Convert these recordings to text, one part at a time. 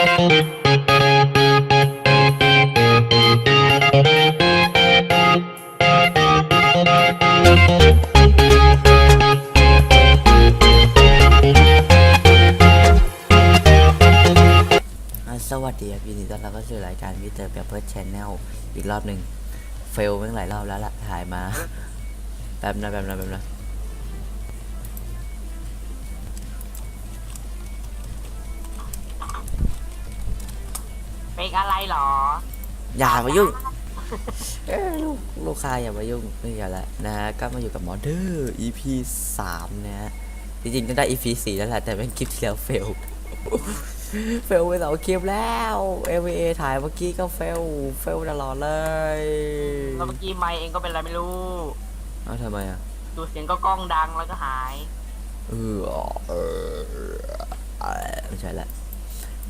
สวัสดีครับยินดีต้อนรับเข้าสู่รายการมิเตอร์แบบเพิร์ชแนลอีกรอบหนึ่งเฟลเมื่อหลายรอบแล้วล่ะถ่ายมาแป๊บนะแป๊บนะแป๊บนะ อย่ามายุ่งเอ้ยลูกลูกค้าอย่ามายุ่งไม่อย่าละนะฮะก็มาอยู่กับมอเดอร์ EP สามนะฮะจริงๆต้องได้ EP สี่แล้วแหละแต่เป็นคลิปที่แล้วเฟลเฟลไปสองคลิปแล้ว AVA ถ่ายเมื่อกี้ก็เฟลเฟลตลอดเลยแล้วเมื่อกี้ไมค์เองก็เป็นอะไรไม่รู้เอ้าทำไมอะดูเสียงก็กล้องดังแล้วก็หายเออเออเออไม่ใช่ละ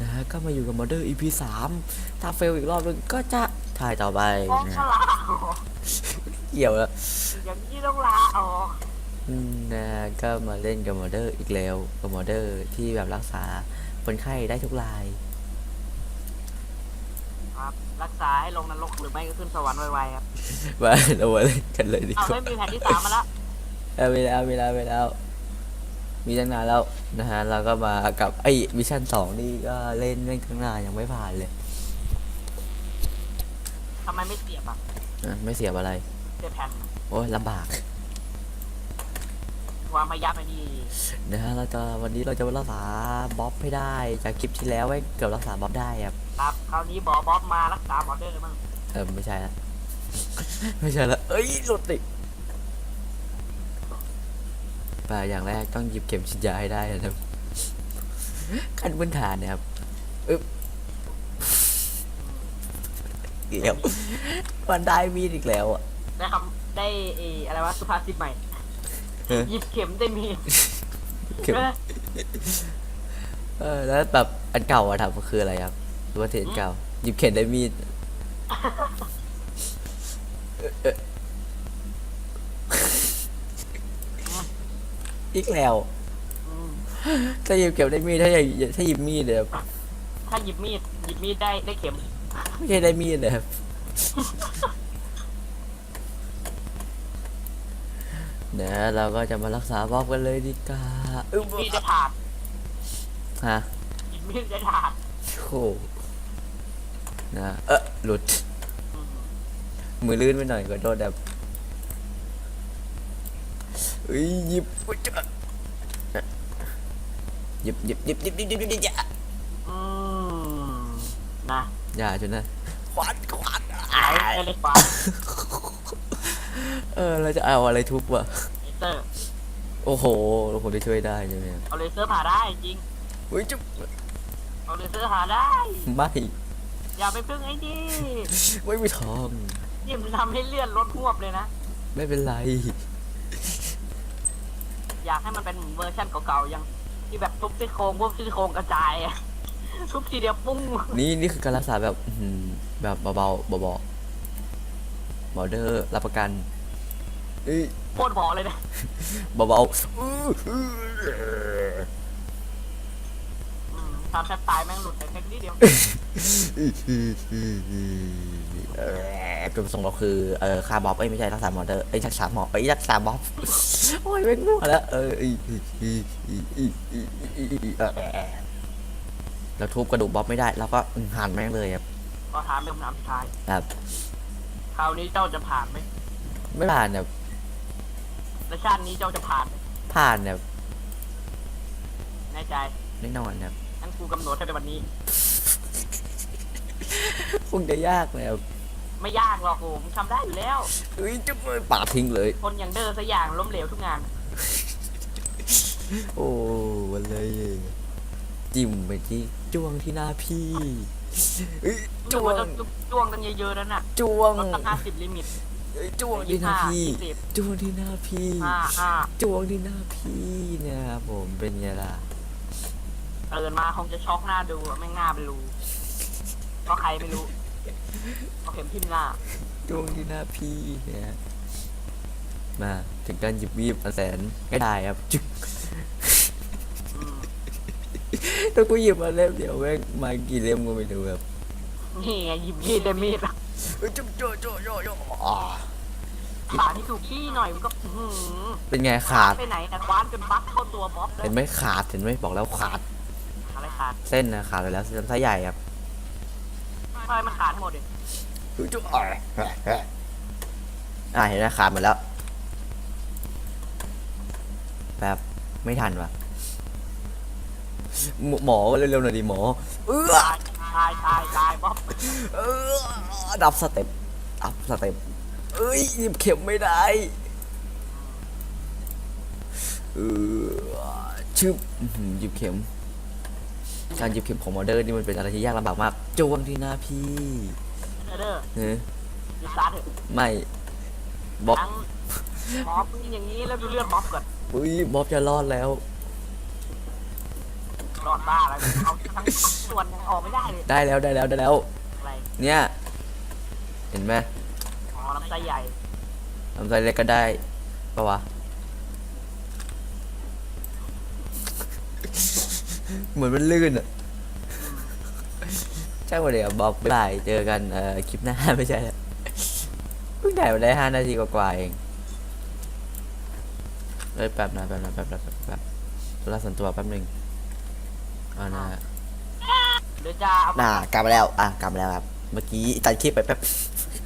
นะฮะก็มาอยู่กับมอเดอร์ EP สามถ้าเฟลอีกรอบนึงก็จะถ่ายต่อไปกล้องนะฉฮะลาดเกี่ยวแล้วอย่างนี้ต้องลาออกอืมนะฮะก็มาเล่นกับมอเดอร์อีกแล้วกับมอเดอร์ที่แบบรักษาคนไข้ได้ทุกราย ครับ รักษาให้ลงนรกหรือไม่ก็ขึ้นสวรรค์ไวๆครับมาเรามาเล่นกันเลยดีเอากว่าไม่มีแผ่นที่สามมาแล้วเอาไปแล้วไปแล้วไปแล้ว มีตั้งนานแล้วนะฮะเราก็มากับไอ้มิชชั่นสองนี่ก็เล่นเล่นข้างหน้ายังไม่ผ่านเลยทำไมไม่เสียบอะอะไม่เสียบอะไร เสียบแผ่นโอ้ยลำบากวางมายับไปดีนะฮะเราจะวันนี้เราจะมารักษาบ๊อบให้ได้ จากคลิปที่แล้วไว้เกือบรักษาบ๊อบได้ครับครับคราวนี้บอบอสมารักษาหมอเดอร์มั่งเออไม่ใช่ละ ไม่ใช่ละเอ้ยหลุดติ ป่าอย่างแรกต้องหยิบเข็มฉีดยาให้ได้นะครับ ขั้นพื้นฐานเนี่ยครับอึ๊บเดี๋ยวมันได้มีดอีกแล้วอะได้คำได้เอออะไรวะสุภาษิตใหม่ เออ หยิบเข็มได้มีดเข็มเออเออแล้วแบบอันเก่าอะครับก็คืออะไรครับหรือว่าเทนเก่าหยิบเข็มได้มีดเออเออ อีกแล้วอืมถ้าหยิบเข็มได้มีดถ้าหยิบถ้าหยิบมีดเนี่ยถ้าหยิบมีดหยิบมีดได้ได้เข็ม ไม่ใช่ได้มีดนะครับเดี๋ยวเราก็จะมารักษาบล็อกกันเลยดีกว่าอึ๊บมีดได้ถาดฮะ หยิบมีดได้ถาดโอ้นะ เออหลุดอืมมือลื่นไปหน่อยก็โดนแบบ เอ้ยหยิบยจะหยิบหยิบหยิบหยิบหยิบหยิบหยิบหยิบอย่าอืมนะอย่าจนนะขวานขวานไอ้ไอ้เล็กกว่าเออเราจะเอาอะไรทุบวะเลเซอร์โอ้โหเราคงจะช่วยได้ใช่ไหมครับเอาเลเซอร์ผ่าได้จริงเฮ้ยจุ๊บเอาเลเซอร์ผ่าได้ ไม่อย่าไปพึ่งไอ้นี่ไม่มีทองนี่มันทำให้เลื่อนลดหวบเลยนะ ไม่เป็นไร อยากให้มันเป็นเวอร์ชันเก่าๆยังที่แบบทุบซี่โครงพวกซี่โครงกระจายอะทุบทีเดียวปุ้งนี่นี่คือการรักษาแบบอื้อหือแบบเบาๆเบาๆบอเดอร์รับประกันเอ้ยโคตรพอเลยนะเบาๆอื้ออื้ออืมทำแทบตายแม่งหลุดไปแค่นิดเดียว จุดประสงค์เราคือเออคาร์บอฟไอ้ไม่ใช่รักษามอเตอร์เอ้รักษาหมอไอ้รักษาบอฟโอ้ยเป็นมัวแล้วเออเราทุบกระดูกบ๊อบไม่ได้เราก็หันแม่งเลยครับก็ถามเป็นคำถามสุดท้ายครับคราวนี้เจ้าจะผ่านไหมไม่ผ่านเนี่ยและชาตินี้เจ้าจะผ่านไหมผ่านเนี่ยแน่ใจแน่นอนเนี่ยทั้นกูกำหนดให้ในวันนี้คงจะยากเลยครับ ไม่ยากหรอกโอ้มึงทำได้อยู่แล้วเอ้ยจุ๊บเลยปาดทิ้งเลย คนอย่างเดอร์สักอย่างล้มเหลวทุกงาน โอ้วันเลยจิ้มไปที่จ้วงที่หน้าพี่เอ้ยจ้จ้ววงงจ้วงกันเยอะๆนั่นน่ะจ้วงลดตั้งห้าสิบลิมิตเอ้ยจ้วงที่หน้าพี่ยี่สิบจ้วงที่หน้าพี่ห้าห้าจ้วงที่หน้าพี่เนี่ยครับผมเป็นไงล่ะตื่นมาคงจะช็อกหน้าดูอะแม่งหน้าเป็นรูก็ใครไม่รู้ เอาเข็มทิ่มหน้าจ้วงที่หน้าพี่เนี่ย มาถึงการหยิบมีดอันแสนไม่ได้ครับจึ๊กอืมถ้ากูหยิบมาเล่มเดียวแม่งมากี่เล่มก็ไม่รู้ครับนี่ไงหยิบมีดได้มีดอะเอ้ยจุ๊บโจโจโจโจอ่าขาที่ถูกที่หน่อยมันก็อื้อหือเป็นไงขาด ไปไหนนะคว้านจนบั๊กเข้าตัวบ๊อบแล้วเห็นไหมขาดเห็นไหมบอกแล้วขาดอะไรขาดเส้นนะขาดไปแล้วเส้นไส้ใหญ่ครับทำ ไมมันขาดทั้งหมดเลยจุ๊บอ่าอ่าเห็นไหมขาดหมดแล้วแบบไม่ทันว่ะหมหมอเร็วๆหน่อยดิหมอเออตายตายตายตายบ๊อบเออดับสเต็ปดับสเต็ปเอ้ยหยิบเข็มไม่ได้เออชึบอื้อหือหยิบเข็ม การหยิบเข็มของมอเดอร์นี่มันเป็นอะไรที่ยากลำบากมาก จ้วงที่หน้าพี่เด้อเฮ้ยดิสตาร์ทเถอะไม่บ๊อบทั้งบ๊อบอย่างนี้แล้วดูเลือดบ๊อบก่อนอุ้ยบ๊อบจะรอดแล้ว รอดบ้าแล้วเอาทั้งส่วนยังออกไม่ได้เลยได้แล้วได้แล้วได้แล้ว อะไรเนี่ย เห็นไหมอ๋อลำไส้ใหญ่ทำใจเล็กก็ได้ปะวะ เหมือนมันลื่นอะ ใช่หมดเลยอะบอกบ๊ายบายเจอกันเอ่อคลิปหน้า ไม่ใช่แล้วเพิ่งถ่ายมาได้ห้านาทีกว่าๆเองเอ้ยแป๊บนะแป๊บนะแป๊บนะแป๊บแป๊บธุระส่วนตัวแป๊บหนึ่งอ่านะเดี๋ยวจะเอาน่ากลับมาแล้ว อะกลับมาแล้วครับ เมื่อกี้ตัดคลิปไปแป๊บ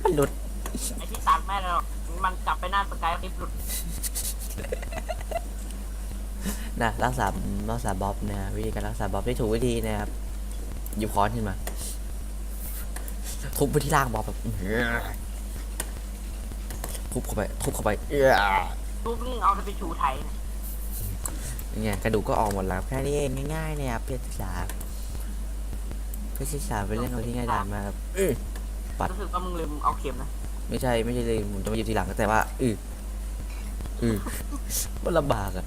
มันหลุดไอ้ที่ตัดแม่เรามันกลับไปหน้าสกายคลิปหลุดนะรักษารักษาบ๊อบนะฮะวิธีการรักษาบ๊อบที่ถูกวิธีนะครับหยิบค้อนขึ้นมา ทุบไปที่ล่างบ๊อบแบบอื้อหือทุบเข้าไปทุบเข้าไปเอื้อลูกนี่เอาไปชูไทยเนี่ยนี่ไงกระดูกก็ออกหมดแล้วแค่นี้เองง่ายๆเนี่ยครับเพศศึกษาเพศศึกษาเป็นเรื่องอะไรที่ง่ายดายมากครับอื้อปัดรู้สึกว่ามึงลืมเอาเข็มนะไม่ใช่ไม่ใช่เลยผมจะมาหยิบทีหลังแต่ว่าอืออือมันลำบากอะ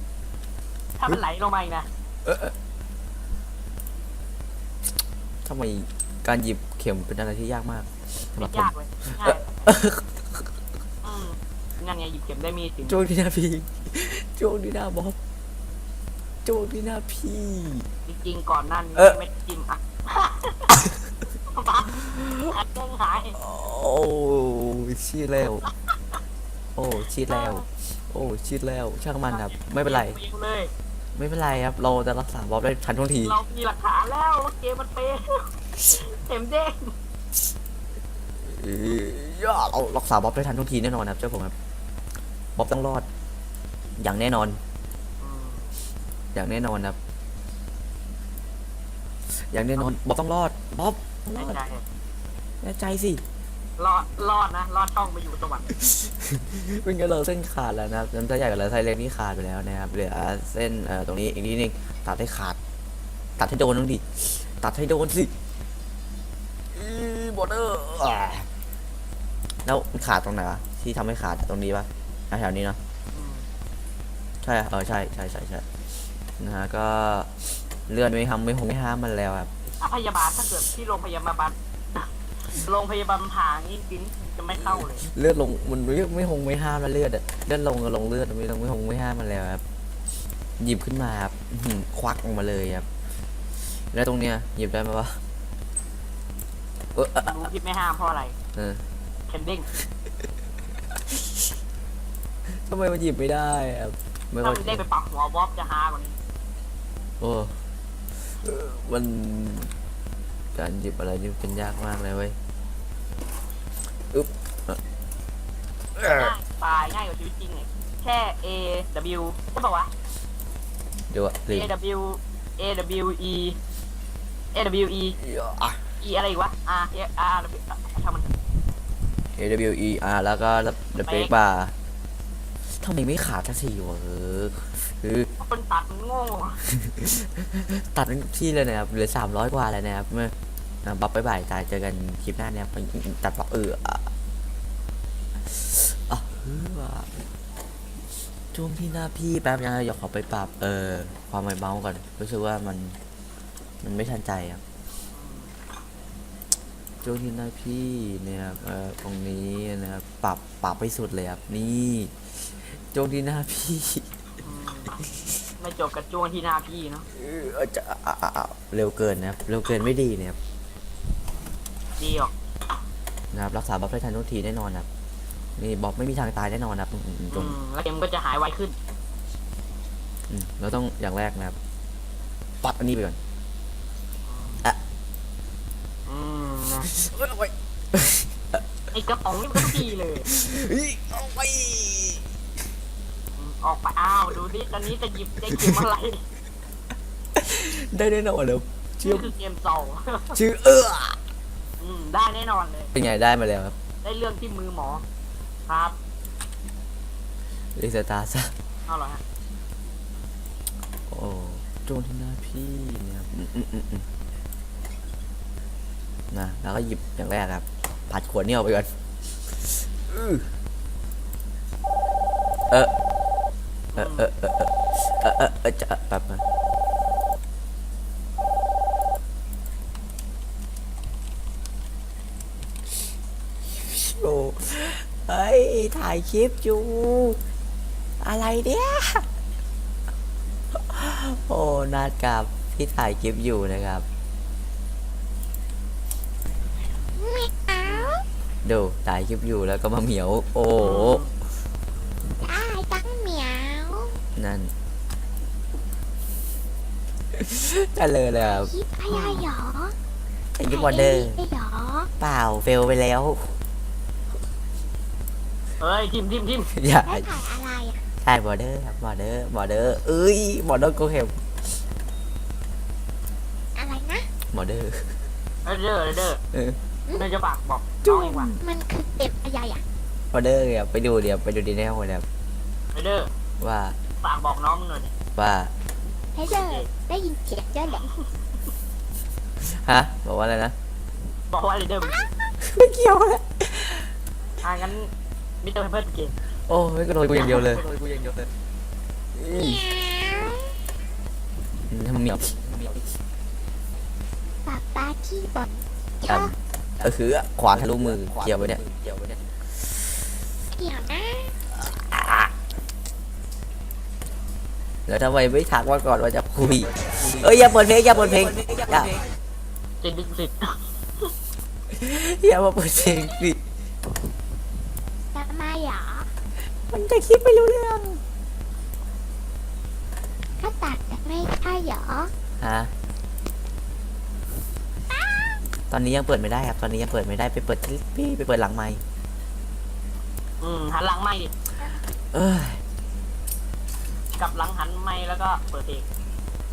ถ้ามันไหลลงมาอีกนะทำไม การหยิบเข็มเป็นอะไรที่ยากมากสำหไม่รับผมยากเลยง่ายอืมนั่นไงหยิบเข็มได้มีดถึงโจกที่หน้าพี่โจกที่หน้าบ๊อบโจกที่หน้าพี่ จริงๆก่อนหนั่นเออ ไม่จิ้มอะอัดเด้งหายโอ้ชีดแล้ว โอ้ชีดแล้ว โอ้ชีดแล้ว ช่างมันครับ ไม่เป็นไรปิวเลย ไม่เป็นไรครับ เราจะรักษาบ๊อบได้ทันท่วงที เรามีหลักฐานแล้วว่าเกมมันเป็น เข็มเด้งเอ้ยย่าเรารักษาบ๊อบได้ทันท่วงทีแน่นอนครับเจ้าผมครับบ๊อบต้องรอด อย่างแน่นอน อย่างแน่นอนครับ อย่างแน่นอนบ๊อบต้องรอดบ๊อบต้องรไม่อดใช่แน่ใจสิรอดรอดนะรอดช่องไปอยู่สวรรค์เป็นกันเราเส้นขาดแล้วนะครับน้ำใจใหญ่กับเราไซเล็กนี่ขาดไปแล้วนะครับเหลือเส้นเอ่อตรงนี้อีกนิดนึงตัดให้ขาด ตัดให้โดนนึงดิตัดให้โดนสิ บอร์เดอร์แล้วมันขาดตรงไหนวะที่ทำให้ขาดตรงนี้ปะอะแถวนี้เนาะอืมใช่เออใช่ใช่ใช่ใช่นะฮะก็เลื่อนไม่ทำไม่หงไม่ห้ามมันแล้วครับถ้าพยาบาลถ้าเกิดที่โรงพยาบาลโรงพยาบาลผ่านี่ปิ้นจะไม่เข้าเลย เลือดลงมันไม่ไม่หงไม่ห้ามแล้วเลือดอะเลือดลงก็ลงเลือดไม่ลงไม่หงไม่ห้ามมันแล้วครับหยิบขึ้นมาครับอื้อหือควักออกมาเลยครับแล้วตรงเนี้ยหยิบได้ไหมวะ เออรู้ที่ไม่ห้ามเพราะอะไรเออเข็มเด้งทำไมมันหยิบไม่ได้ครับไม่ถ้าค่อยมันได้ไปปักหัวบอบจะฮากว่านี้โอ้เออมันการหยิบอะไรนี่เป็นยากมากเลยเว้ยอึ๊บเออเออง่ายตายง่ายกว่าชีวิตจริงเลยแค่ A W ใช่ป่าวะเดี๋ยวอะลื A ม W A W E A W E อะ E อะไรอีกวะ R A R W ทำมัน A W E R แล้วก็ดับเบิลบาร์ทำไมไม่ขาดสักทีวะเออคือคนตัดมันโง่ตัดเป็นที่เลยนะครับเหลือสามร้อยกว่าแล้วนะครับเมื่ออะบ๊อบบ๊ายบายตายเจอกันคลิปหน้านะครับตัดบ๊อบเอออะอะเออช่วงที่หน้าพี่แป๊บยังอยากขอไปปรับ เออ ความไม่เมาส์ก่อน รู้สึกว่ามัน มันไม่ทันใจครับ ช่วงที่หน้าพี่เนี่ยครับเออตรงนี้นะครับปรับปรับไปสุดเลยครับนี่ช่วงที่หน้าพี่อืมไม่จบกับจ้วงที่หน้าพี่เนาะเออจะอะอะอะเร็วเกินนะครับเร็วเกินไม่ดีนะครับดีออกนะครับรักษาบ๊อบได้ทันทุกทีแน่นอนนะครับนี่บ๊อบไม่มีทางตายแน่นอนนะครับอืมอืมอืมจอืง มแล้วเกมก็จะหายไวขึ้น อืมเราต้องอย่างแรกนะครับ ปัดอันนี้ไปก่อน อืมนะ เอ้ยเอาไว้ไอ้กระป๋องนี่มันก็ดีเลย เฮ้ยเอาไว้อืมออกไปอ้าวดูดิตอนนี้จะหยิบได้เกมอะไรได้แน่นอนเดี๋ยวเชื่อนี่คือเกมสองชื่อเอื้ออืมได้แน่นอนเลย เป็นไงได้มาแล้วครับได้เรื่องที่มือหมอ ครับรีสตาร์ซะเอาเหรอฮะโอ้โจนที่หน้าพี่เนี่ยอืมอืมอืมอืม นะแล้วก็หยิบอย่างแรกครับ ผัดขวดเนี่ยไปก่อนเออเออเออเออเออเออจะแบบนั้นโอ้เฮ้ย ถ่ายคลิปอยู่ อะไรเนี่ยโอ้นัดกับที่ถ่ายคลิปอยู่นะครับ ดูถ่ายคลิปอยู่แล้วก็มาเหมียว โอ้โหได้ตั้งเหมียวนั่นจะเลยเลยครับคิดอะไรหรอไอ้ยิปวอเดอร์ได้หรอเปล่าเฟลไปแล้ว เฮ้ยทิมทิมทิมอย่าได้ถ่ายอะไรอะใช่บอเดอร์ครับบอเดอร์บอเดอร์เอ้ยบอเดอร์โกเฮมอะไรนะบอเดอร์เออเด้อเด้อเออ เด้อจะฝากบอกน้องเองว่ามันคือเก็บอะไรอะบอเดอร์เนี่ยไปดูเดี๋ยวไปดูดีแนลเนี่ยเออเด้อว่าฝากบอกน้องมึงหน่อยดิว่าให้เจอได้ยินเสียงเยอะแหละฮะบอกว่าอะไรนะบอกว่าเออเด้อมึงไม่เกี่ยวเลยอ่างั้นมิสเตอร์เพเปอร์เกมโอ้ยก็โดนกูอย่างเดียวเลยกูอย่างเดียวเลยเหมียวทำเหมียวป้าป้าขี้บ่นชอะอบ เออคือขวางทะลุมือเกี่ยวไว้เนี่ยเดี๋ยวนะแล้วทำไมไม่ทักว่าก่อนว่าจะคุยเอ้ยอย่าเปิดเพลงอย่าเปิดเพลงอย่าเจนดิสิตอย่ามาเปิดเพลงสิทำไมหรอมันจะคิดไม่รู้เรื่องก็ตัดแต่ไม่ใช่หรอฮะ ตอนนี้ยังเปิดไม่ได้ครับ ตอนนี้ยังเปิดไม่ได้ไปเปิดที่พี่ไปเปิดหลังไมค์อืมหันหลังไม่ดิเอ้ยกลับหลังหันไม่แล้วก็เปิดเพลง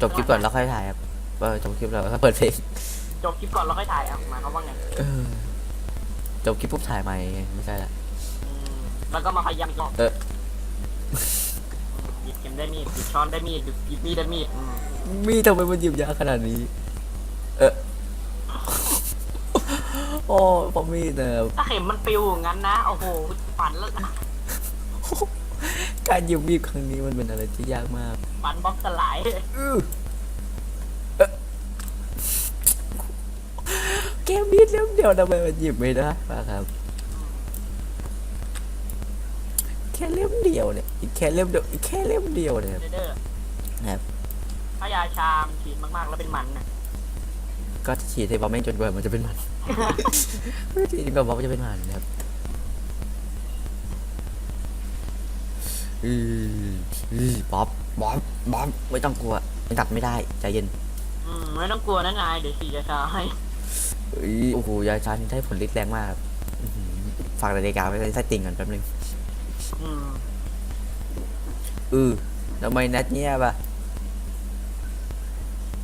จบคลิปก่อนแล้วค่อยถ่ายครับเออจบคลิปแล้วก็เปิดเพลงจบคลิปก่อนแล้วค่อยถ่ายเอาหมายความว่าไงเออจบคลิปปุ๊บถ่ายใหม่ไม่ใช่ละอืมแล้วก็มาพยายามอีกรอบเออหยิบเข็มได้มีดหยิบช้อนได้มีดหยิบหยิบมีดได้มีดอืมมีทำไมมันหยิบยากขนาดนี้ เออ โอ้พอมีดเนี่ยถ้าเข็มมันปิวอย่างนั้นนะ โอ้โหฝันแล้วนะการหยิบมีดครั้งนี้มันเป็นอะไรที่ยากมากฝันบล็อกสลายอื้อเอ๊ะแกมีดเล่มเดียวทำไมมันหยิบไม่ได้วะครับ แค่เล่มเดียวเนี่ยอีกแค่เล่มเดียวอีกแค่เล่มเดียวเนี่ยเด้อครับถ้ายาชามฉีดมากๆแล้วเป็นมันนะก็ฉีดให้บอมแม่งจนกว่ามันจะเป็นมัน ฉีดจนกว่าบอมจะเป็นมันนะครับอืออือบ๊อบบ๊อบบ๊อบไม่ต้องกลัวมันตัดไม่ได้ใจเย็นอืมไม่ต้องกลัวนะนายเดี๋ยวฉีดยาชาให้เอ้ยโอ้โหยาชานี่ได้ผลฤทธิ์แรงมากครับอื้อหือฝากนาฬิกาไว้ในไส้ติ่งก่อนแป๊บนึงอืมอือทำไมนัดเงียบอะ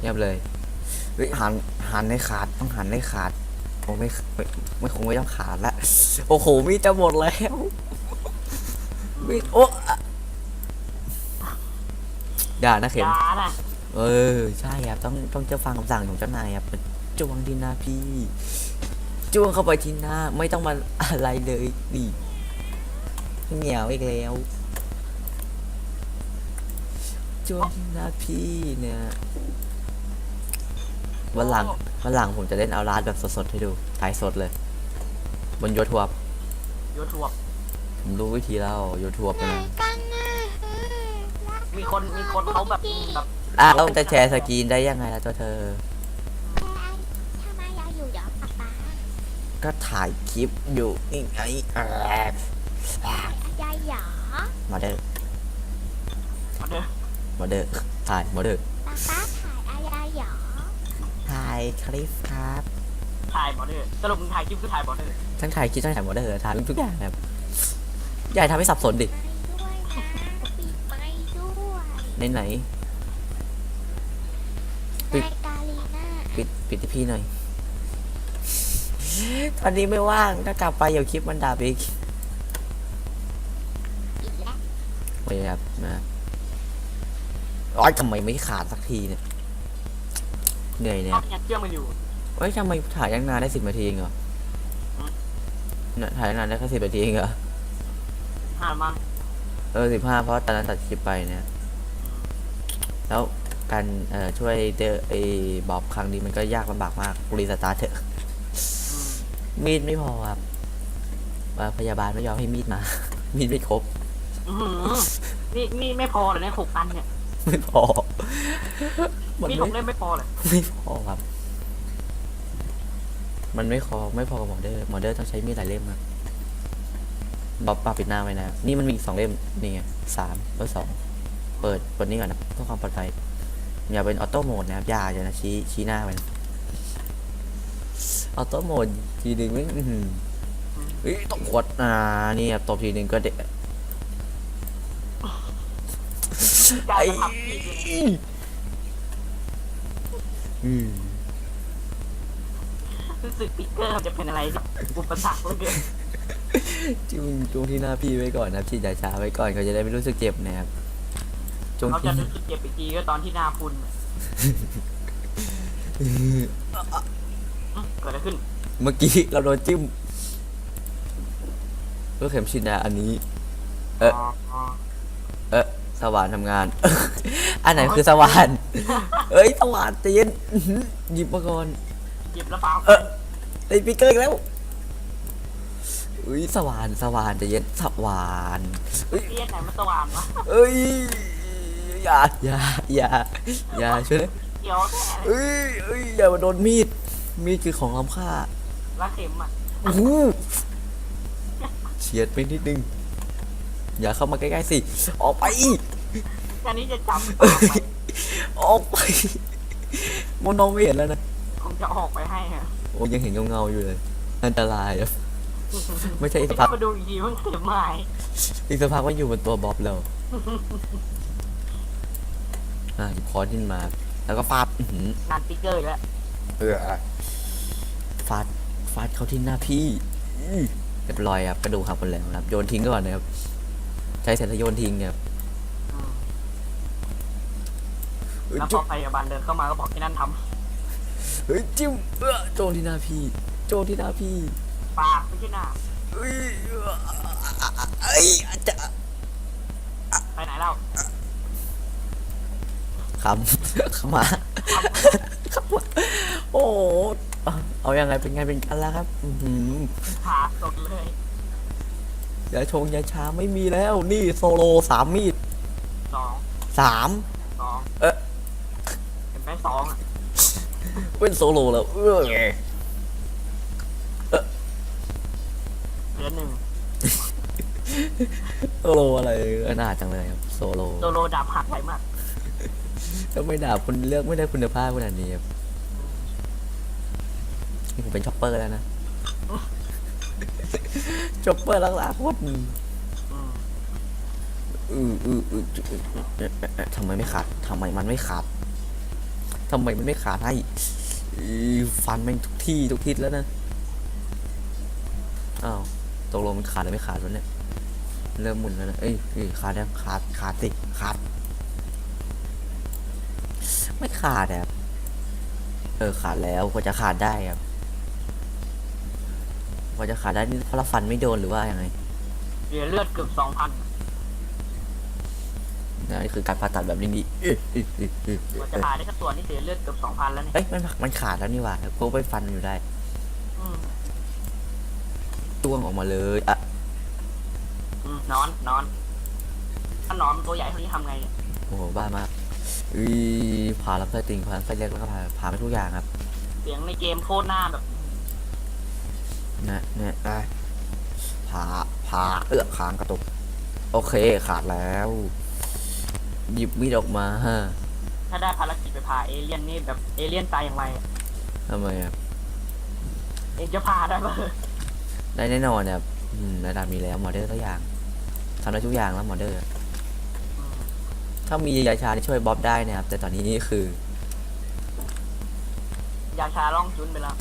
เงียบเลยเฮ้ยหันหันให้ขาดต้องหันให้ขาด โอ้ไม่ไม่ไม่คงไม่ต้องขาดละโอ้โหมีดจะหมดแล้วมีดโอ้อะอย่านะเข็มยาน่ะเออ ใช่ครับ ต้องต้องจะฟังคำสั่งของเจ้านายครับจ้วงที่หน้าพี่จ้วงเข้าไปที่หน้า ไม่ต้องมาอะไรเลยดิเหนียวอีกแล้วจ้วงที่หน้าพี่เนี่ย วันหลังวันหลังผมจะเล่นเอาลาดแบบสดๆให้ดูถ่ายสดเลย บนยูทูบโยทวบผมรู้วิธีแล้วยูทูบไหนนะกันนะมีมีคนมีคนเขาแบบแบบอ้าวจะแชร์สกรีนได้ยังไงล่ะเจ้าเธอ ทำไมยายอยู่เหรอป๊าป๊าก็ถ่ายคลิปอยู่นี่ไงแอบยายเหรอมาเด้อเด้อมาเด้อถ่ายมาเด้อ ป๊าป๊าายคลิปครับถ่ายบอเดอร์สรุปมึงถ่ายคลิปคือถ่ายบอเดอร์ทั้งถ่ายคลิปทั้งถ่ายมาเด้อถ่ายทุกอย่างครับยายทำให้สับสนดิไปด้วยนะปิดไปด้วยไหนไหนปิดนายกาลีน่าปิดปิดที่พี่หน่อย ตอนนี้ไม่ว่างถ้ากลับไปเดี๋ยวคลิปมันดับอีกอีกแล้วโอเคครับนะร้อยทำไมไม่ขาดสักทีเนี่ย เหนื่อยเนี่ยเอาเนี่ยเครื่องมันอยู่ เฮ้ยทำไมถ่ายยังนานได้สิบนาทีเองเหรอเนี่ยถ่ายยังนานได้แค่สิบนาทีเองเหรอห้ามั้งเออสิบห้าเพราะตอนนั้นตัดคลิปไปเนี่ย แล้วการเอ่อช่วยเดอไอ้บอบครั้งนี้มันก็ยากลำบากมากรีสตาร์ทเถอะอืมมีดไม่พอครับเอ่อพยาบาลไม่ยอมให้มีดมา มีดไม่ครบอื้อหือนี่นี่ไม่พอเลยเนี่ยหกอันเนี่ย ไม่พอ มันนี่ไม่หกเล่มไม่พอเลยไม่พอครับ มันไม่พอไม่พอกับหมอเดอร์หมอเดอร์ต้องใช้มีดหลายเล่มครับบ๊อบปาปิดหน้าไว้นะนี่มันมีอีกสองเล่มนี่ไงสามเบอร์สองเปิดเปิดนี่ก่อนนะเพื่อความปลอดภัยอย่าเป็นออโต้โหมดนะครับอย่าอย่านะชี้ชี้หน้ามันออโต้โหมดทีหนึ่งไม่อื้อหือเฮ้ยต้องกดอ่านี่ครับตบทีหนึ่งก็เด็กกลายเป็นทำอีกเลย อืมรู้สึกปิกเกอร์มันจะเป็นอะไรที่อุปสรรคเหลือเกินจุงจุงที่หน้าพี่ไว้ก่อนนะครับฉีดยาชาไว้ก่อนเขาจะได้ไม่รู้สึกเจ็บนะครับจุงเขาที่จะรู้สึกเจ็บอีกทีก็ตอนที่หน้าพุนอืมเกิดอะไรขึ้นเมื่อกี้เราโดนจิ้มเพื่อเข็มฉีดยาอันนี้ เอ๊ะอ๋อเออ สว่านทำงาน อันไหนคือสว่านเอ้ยสว่านใจเย็นอื้อหือหยิบมาก่อนหยิบแล้วเปล่าเออไอปิกเกอร์อีกแล้วอุ้ยสว่านสว่านใจเย็นสว่านเอ้ยเทียนไหนมันสว่างวะเอ้ยอย่าอย่าอย่าอย่าช่วยนะเกี่ยวแค่ไหนเอ้ยเอ้ยอย่ามาโดนมีดมีดคือของล้ำค่าละเข็มอะโอ้โหเฉียดไปนิดนึงอย่าเข้ามาใกล้ๆสิ ออกไป แค่นี้จะจับเอ้ยออกไปมองน้องไม่เห็นแล้วนะคงจะออกไปให้ฮะโอ้ยังเห็นเงาๆอยู่เลย อันตรายอะไม่ใช่อีกสักพัถ้ากมาดูอีกทีมันเข็มใหม่อีกสักพักว่าอยู่บนตัวบ๊อบแล้วอ่าหยิบค้อนขึ้นมา แล้วก็ฟาดอื้อหืองานปิกเกอร์แล้วเออฟาดฟาดเข้าที่หน้าพี่เรียบร้อยครับกระดูกหักหมดแล้วนะครับ โยนทิ้งก่อนนะครับ ใช้เสร็จแล้วโยนทิ้งเนี่ยครับ อืม เฮ้ย แล้วพจุ๊อบพยาบาลเดินเข้ามาก็บอกที่นั่นทเฮ้ยจิ้มเออโจนที่หน้าพี่ โจนที่หน้าพี่ำปากไม่ใช่หน้าเฮ้ยเออเอ้ยอาจจะไปไหนเล่าคำขมาขมาโอ้โหเอาเอายังไงเป็นไงเป็นกันแล้วครับอือหือขาสดเลยอย่าชงอย่าช้าไม่มีแล้ว นี่โซโลสามมีดสองสามสองเอ๊ะ เห็นไหมสองอะเป็นโซโลแล้วเออเหลือหนึ่งโซโลอะไรเออน่าจังเลยครับโซโลโซโลดาบหักไปมากถ้าไม่ด่าคุณเลือกไม่ได้คุณภาพขนาดนี้ครับนี่ผมเป็นช็อปเปอร์แล้วนะช็อปเปอร์หลักๆโคตรอืมอืออืออือจุอืออือเอ๊ะเอ๊ะเอ๊ะทำไมไม่ขาดทำไมมันไม่ขาด ทำไมมันไม่ขาดให้ฟันแม่งทุกที่ทุกทิศแล้วนะ อ้าวตกลงมันขาดหรือไม่ขาดวะเนี่ย เริ่มหมุนแล้วนะ เอ้ยเอ้ยขาดยังขาดขาดสิขาด ไม่ขาดอะครับ เออขาดแล้วก็จะขาดได้ครับก็จะขาดได้นี่เพราะเราฟันไม่โดนหรือว่ายังไงเหลือเลือดเกือบสองพัน นี่คือการผ่าตัดแบบนี้นี่เอ๊ะเอ๊ะเอ๊ะเอ๊ะกว่าจะผ่าได้สักส่วนนี่เสียเลือดเกือบสองพันแล้วเนี่ยเอ้ยมันมันขาดแล้วนี่หว่าโค้ไปฟันมันอยู่ได้อืมต้วงออกมาเลยอะอืมนอนนอนถ้านอนมันตัวใหญ่เท่านี้ทำไงเนี่ยโอ้โหบ้ามากอือผ่าลำไส้ติ่งผ่าลำไส้เล็กแล้วก็ผ่าผ่าไปทุกอย่างครับเสียงในเกมโคตรหน้าแบบนะเนี่ยได้ผ่าผ่าเอือกคางกระตุก โอเคขาดแล้ว หยิบมีดออกมาถ้าได้ภารกิจไปพาเอเลี่ยนนี่แบบเอเลี่ยนตายอย่างไรอะทำไมครับเองจะพาได้ปะได้แน่นอนครับอืมระดับมีแล้วหมอเดอร์ตัวอย่างทำได้ทุกอย่างแล้วหมอเดอร์อืมถ้ามียาชาที่ช่วยบ๊อบได้นะครับ แต่ตอนนี้นี่คือยาชาล่องจุนไปแล้ว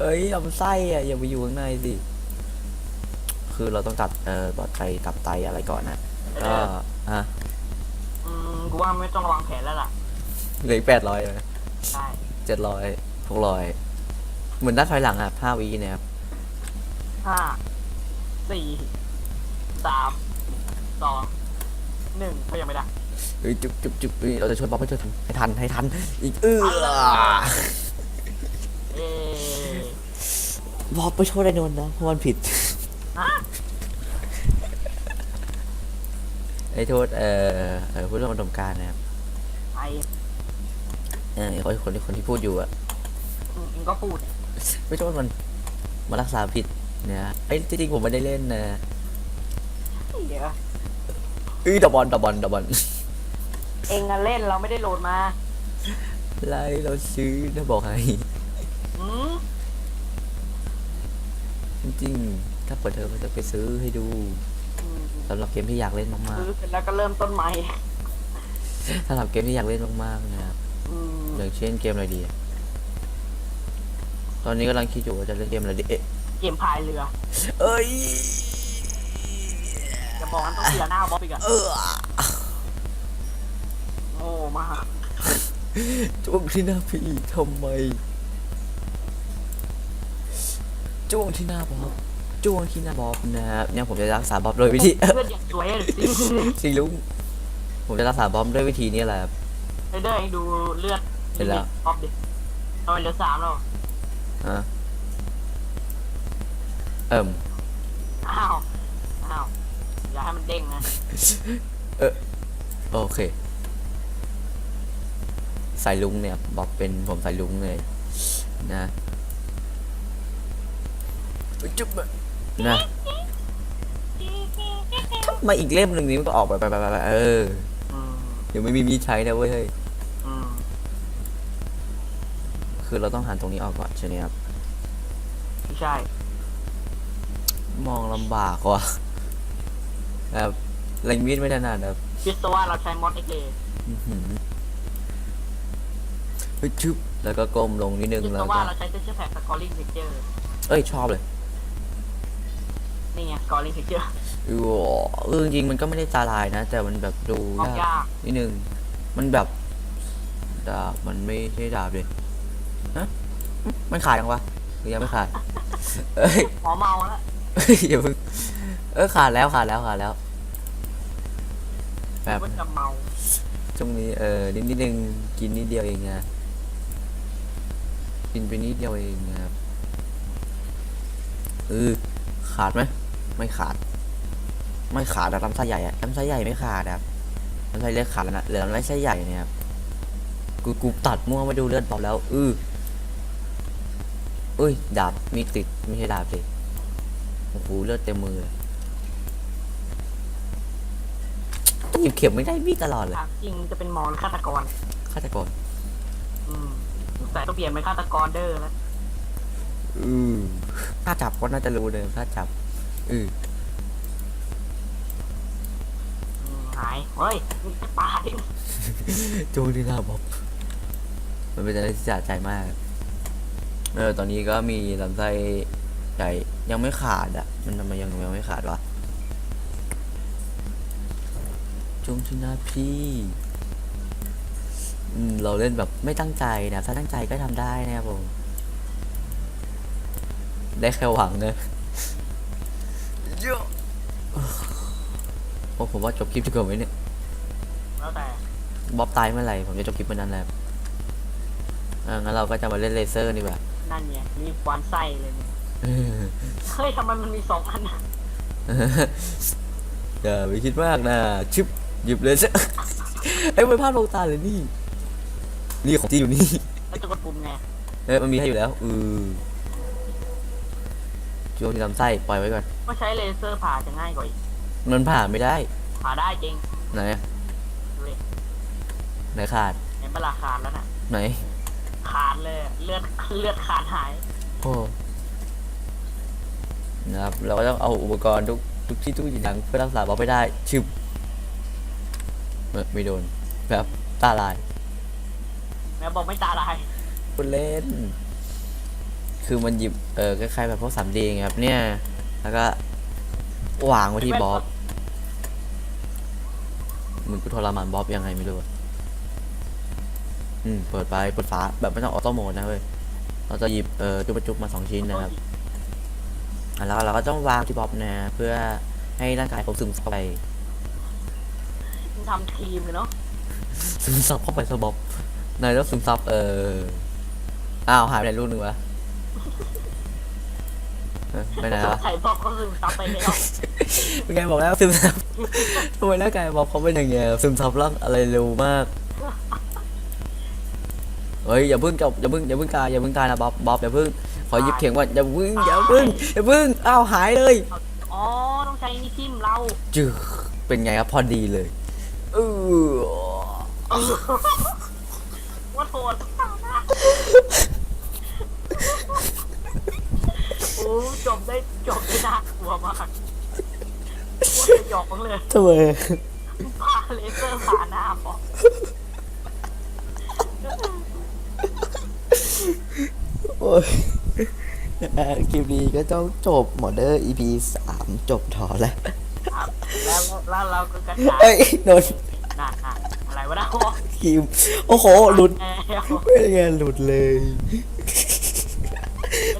เอ้ยลำไส้อะอย่าไปอยู่ข้างในสิคือเราต้องตัดเอ่อปลอดภัยตับไตอะไรก่อนนะเอก็อฮะอืมกู ว่าไม่ต้องวางแผนแล้วล่ะเหลือแปดร้อยเลยใช่เจ็ดร้อยหกร้อยเหมือนนัดถอยหลังอะห้าวีนะครับห้าสี่สามสองหนึ่งก็ยังไม่ได้เฮ้ยจุ๊บจุ๊บจุ๊บเฮ้ยเราจะช่วยบ๊อบให้ช่วยทันให้ทันให้ทัน อีกเออเอ๊ะบ๊อบไปช่วยได้นนนะเพราะมันผิด ฮะ ไอ้โทษเอ่อเอ่อผู้ร่วมอุดมการณ์นะครับไอเออไอ้คนคนที่คนที่พูดอยู่อะ อืมเองก็พูดไม่โทษมันมารักษาผิดเนี่ยไอ้ยจริงๆผมไม่ได้เล่นนะเดี๋ยวเอ้ยดอบอลดอบอลดอบอล เองอะเล่นเราไม่ได้โหลดมาไล่เราซื้อนะบอกให้ อืมจริงๆ ถ้าเปิดเทอมมันจะไปซื้อให้ดูอืม สำหรับเกมที่อยากเล่นมากซื้อเสร็จแล้วก็เริ่มต้นใหม่ๆสำหรับเกมที่อยากเล่นมากๆนะครับอืมอย่างเช่นเกมอะไรดีอะตอนนี้กำลังคิดอยู่ว่าจะเล่นเกมอะไรดีเอ๊ะเกมพายเรือเอ้ยจะบอกมันต้องเสียหน้าบ๊อบอีกอะเออโง่มากจ้วงที่หน้าพี่ทำไมจ้วงที่หน้าบ๊อบ จ้วงที่หน้าบ๊อบนะครับเนี่ยผมจะรักษาบ๊อบโดยวิธีเพื่อนอย่างสวยเลยสิสิลุงผมจะรักษาบ๊อบด้วยวิธีนี้แหละครับเด้อเองดูเลือดเห็นแล้วบ๊อบดิทำไมเหลือสามแล้วฮะเอิ่มอ้าวอ้าวอย่าให้มันเด้งนะโอเคสายลุงเนี่ยบอกเป็นผมสายลุงเลยนะจุ๊บ นะทำไมอีกเล่มหนึ่งนี้มันก็ออกไปไปไปไปไปเอออืมเดี๋ยวไม่มีมีดใช้นะเว้ยเฮ้ยอืมคือเราต้องหันตรงนี้ออกก่อนใช่ไหมครับไม่ใช่ มองลำบากว่ะแบบเล็งมีดไม่ถนัดแบบคิดซะว่าเราใช้มอสเอ็กเลอื้อหือเฮ้ยชึบแล้วก็ก้มลงนิดนึงคิดแล้วซะก็ว่าเราใช้เทสแพ็กสกอร์ลิงเพเจอร์เอ้ยชอบเลย นี่ไงสกอร์ลิงเพเจอร์อือเออจริงๆมันก็ไม่ได้ตาลายนะ แต่มันแบบดูมองยากยากนิดนึงมันแบบดาบมันไม่ใช่ดาบเลยฮะมันขาดยังวะหรือยังไม่ขาดเอ้ย หมอเมาแล้วเอ้ยอย่าเพิ่งเออขาดแล้วขาดแล้วขาดแล้วแบบมันจะเมาตรงนี้เออนิดนิดนึงกินนิดเดียวเองนะกินไปนิดเดียวเองนะครับเออขาดไหม ไม่ขาด ไม่ขาดอะลำไส้ใหญ่อะลำไส้ใหญ่ไม่ขาดครับลำไส้เล็กขาดแล้วนะเหลือลำไส้ใหญ่เนี่ยครับกูกูตัดมั่วมาดูเลือดเบาแล้วอืออุ้ยดาบมีติดไม่ใช่ดาบสิโอ้โหเลือดเต็มมือเลยหยิบเข็มไม่ได้มีดตลอดเลยถามจริงจะเป็นหมอหรือฆาตกร ฆาตกร อืมแต่ต้องเปลี่ยนเป็นฆาตกรเด้อแล้วอือถ้าจับก็น่าจะรู้เลยถ้าจับ อืออืมหาย เฮ้ยมึงจะตายโจดีนาบอกมันเป็นอะไรที่สะใจมากเออตอนนี้ก็มีลำไส้ใหญ่ยังไม่ขาดอะ มันทำไมยังยังไม่ขาดวะจงชนะพี่อืมเราเล่นแบบไม่ตั้งใจนะถ้าตั้งใจก็ทำได้นะครับผม ได้แค่หวังเนอะ เยอะโอ้ผมว่าจบคลิปดีกว่าไหมเนี่ยแล้วแต่บ๊อบตายเมื่อไหร่ผมจะจบคลิปเมื่อนั้นแหละครับอ่างั้นเราก็จะมาเล่นเลเซอร์ดีกว่านั่นไงมีควันไส้เลยเนี่ยเฮ้ยทำไมมันมีสองอันอะอย่าไปคิดมากนะชิบหยิบเลเซอร์เอ้ยมันภาพลงตาเลยนี่ นี่ของจริงอยู่นี่แล้วจะกดปุ่มไงเอ้ยมันมีให้อยู่แล้วอือ ช่วงที่ลำไส้ปล่อยไว้ก่อนไม่ใช้เลเซอร์ผ่าจะง่ายกว่าอีกมันผ่าไม่ได้ ผ่าได้จริงไหนอะดูดิไหนขาด เห็นเวลาขาดแล้วน่ะไหน ขาดเลยอะเลือดเลือดขาดหายโอ้นะครับ เราก็ต้องเอาอุปกรณ์ทุกทุกที่ทุกอย่างเพื่อรักษาบอไปได้ชึบเออไม่โดนแบบตาลาย แม่บอกไม่ตาลาย คุณเล่น คือมันหยิบเออคล้ายๆแบบพวกสามดีไงครับเนี่ย แล้วก็วางไว้ที่บ๊อบมึงกูทรมานบ๊อบยังไงไม่รู้อะอืมเปิดไปเปิดฝาแบบไม่ต้องออโต้โหมดนะเว้ยเราจะหยิบเออจุบจุบมาสองชิ้นนะครับอะแล้วเราก็ต้องวางที่บ๊อบนะเพื่อให้ร่างกายเขาซึมซับเข้าไปมึงทำครีมเลยเนาะซึมซับเข้าไปซะบ๊อบนายต้องซึมซับเอออ้าวหายไปไหนลูกหนึ่งวะ เอ้ยไปไหนวะไข่บอกก็ซึมซับไปแล้วเป็นไงบอกแล้วซึมซับทำไมร่างกายบ๊อบเขาเป็นอย่างเงี้ยซึมซับร่างอะไรเร็วมากเฮ้ยอย่าเพิ่งจบอย่าเพิ่งอย่าเพิ่งตายอย่าเพิ่งตายนะบ๊อบบ๊อบอย่าเพิ่งขอหยิบเข็มก่อนอย่าเพิ่งอย่าเพิ่งอย่าเพิ่งอ้าวหายเลยอ๋อต้องใช้นี่ทิ่มเราจือเป็นไงครับพอดีเลยเออว่าโทษโอ้ จบได้จบได้น่ากลัวมากว่าจะหยอกมึงเลยทำไมพาเลเซอร์ผ่าหน้าบอกโอ้ยอะคลิปนี้ก็ต้องจบหมดเดอร์ EP สามจบถอแล้วครับแล้วแล้วเราก็กระจายเอ้ยนนท์น่ะน่ะอะไรวะนะวะคลิปโอ้โหหลุด แอลเป็นไงหลุดเลย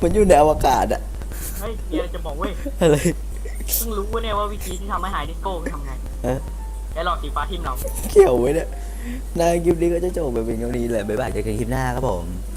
มันอยู่ในอวกาศอะ เฮ้ยเดี๋ยวจะบอกเว้ยอะไร เพิ่งรู้เนี่ยว่าวิธีที่ทำให้หายดิสโก้คือทำไงฮะแค่หลอดสีฟ้าทิ่มเรา เกี่ยวไว้เนี่ยนะคลิปนี้ก็จะจบไปเป็นเท่านี้แหละบ๊ายบายเจอกันคลิปหน้าครับผม